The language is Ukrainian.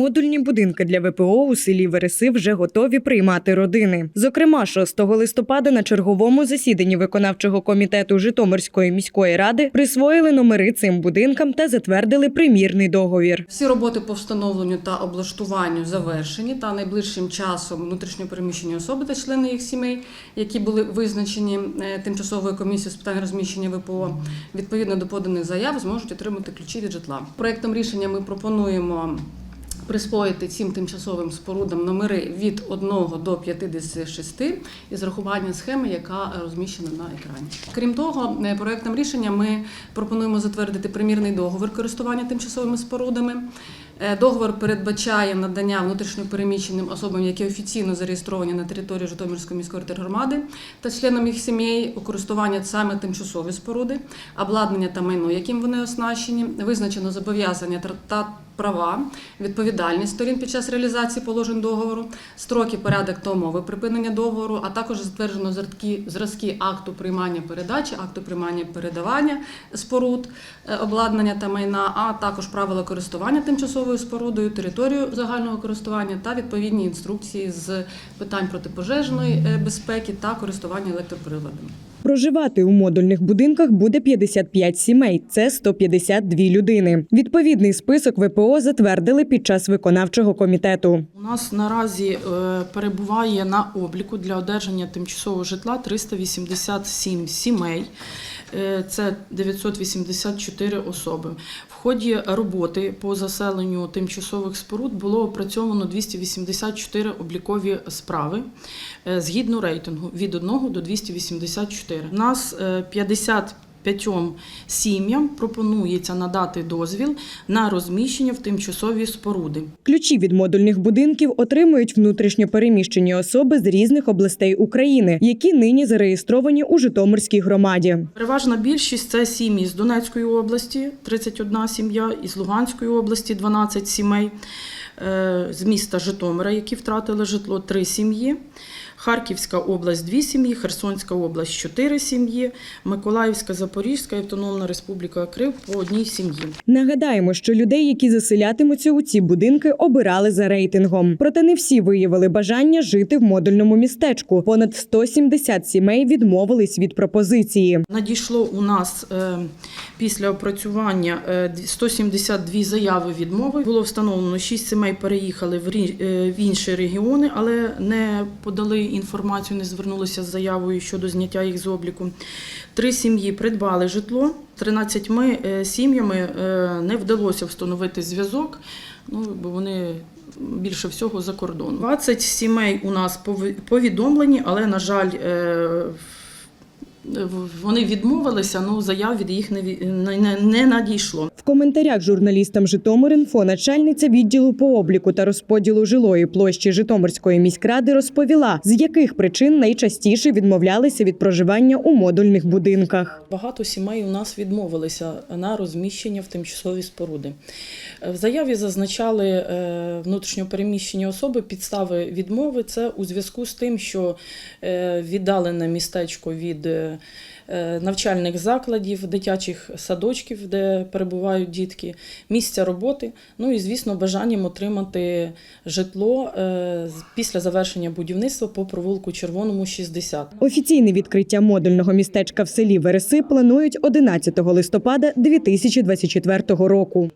Модульні будинки для ВПО у селі Вереси вже готові приймати родини. Зокрема, 6 листопада на черговому засіданні виконавчого комітету Житомирської міської ради присвоїли номери цим будинкам та затвердили примірний договір. Всі роботи по встановленню та облаштуванню завершені та найближчим часом внутрішньопереміщені особи та члени їх сімей, які були визначені е, тимчасовою комісією з питань розміщення ВПО, відповідно до поданих заяв зможуть отримати ключі від житла. Проектом рішення ми пропонуємо. Присвоїти цим тимчасовим спорудам номери від 1 до 56 із рахування схеми, яка розміщена на екрані. Крім того, е, проектом рішення ми пропонуємо затвердити примірний договір користування тимчасовими спорудами. Е, Договор передбачає надання внутрішньопереміщеним особам, які офіційно зареєстровані на території Житомирської міської тергромади та членам їх сімей у користування саме тимчасові споруди, обладнання та майно, яким вони оснащені, визначено зобов'язання та- права, відповідальність сторін під час реалізації положень договору, строки, порядок та умови припинення договору, а також затверджено зразки, акту приймання передачі, акту приймання передавання споруд, е, обладнання та майна, а також правила користування тимчасовою спорудою, територію загального користування та відповідні інструкції з питань протипожежної е, безпеки та користування електроприладами. Проживати у модульних будинках буде 55 сімей. Це 152 людини. Відповідний список ВПО затвердили під час виконавчого комітету. У нас наразі е, перебуває на обліку для одержання тимчасового житла 387 сімей. Е, Це 984 особи. В ході роботи по заселенню тимчасових споруд було опрацьовано 284 облікові справи е, згідно рейтингу від 1 до 284. У нас е, 50 П'ятьом сім'ям пропонується надати дозвіл на розміщення в тимчасові споруди. Ключі від модульних будинків отримують внутрішньо переміщені особи з різних областей України, які нині зареєстровані у Житомирській громаді. Переважна більшість це сім'ї з Донецької області, 31 сім'я, із Луганської області 12 сімей, з міста Житомира, які втратили житло, 3 сім'ї. Харківська область 2 сім'ї, Херсонська область 4 сім'ї, Миколаївська, Запорізька, Автономна Республіка Крим по одній сім'ї. Нагадаємо, що людей, які заселятимуться у ці будинки, обирали за рейтингом. Проте не всі виявили бажання жити в модульному містечку. Понад 170 сімей відмовились від пропозиції. Надійшло у нас е, після опрацювання е, 172 заяви відмови. Було встановлено 6 сімей переїхали в рі- е, в інші регіони, але не подали інформацію, не звернулися з заявою щодо зняття їх з обліку. Три сім'ї придбали житло. 13 е, сім'ями е, не вдалося встановити зв'язок. Ну, бо вони більше всього за кордоном. 20 сімей у нас повідомлені, але, на жаль, вони відмовилися, ну заяв від їх не, не, не, не надійшло. В коментарях журналістам Житомир.Інфо начальниця відділу по обліку та розподілу жилої площі Житомирської міськради розповіла, з яких причин найчастіше відмовлялися від проживання у модульних будинках. Багато сімей у нас відмовилися на розміщення в тимчасові споруди. В заяві зазначали е, внутрішньопереміщені особи підстави відмови. Це у зв'язку з тим, що е, віддалене містечко від е, навчальних закладів, дитячих садочків, де перебувають дітки, місця роботи. Ну і звісно, бажанням отримати житло е, після завершення будівництва по провулку Червоному 60. Офіційне відкриття модульного містечка в селі Вереси планують 11 листопада 2024 року.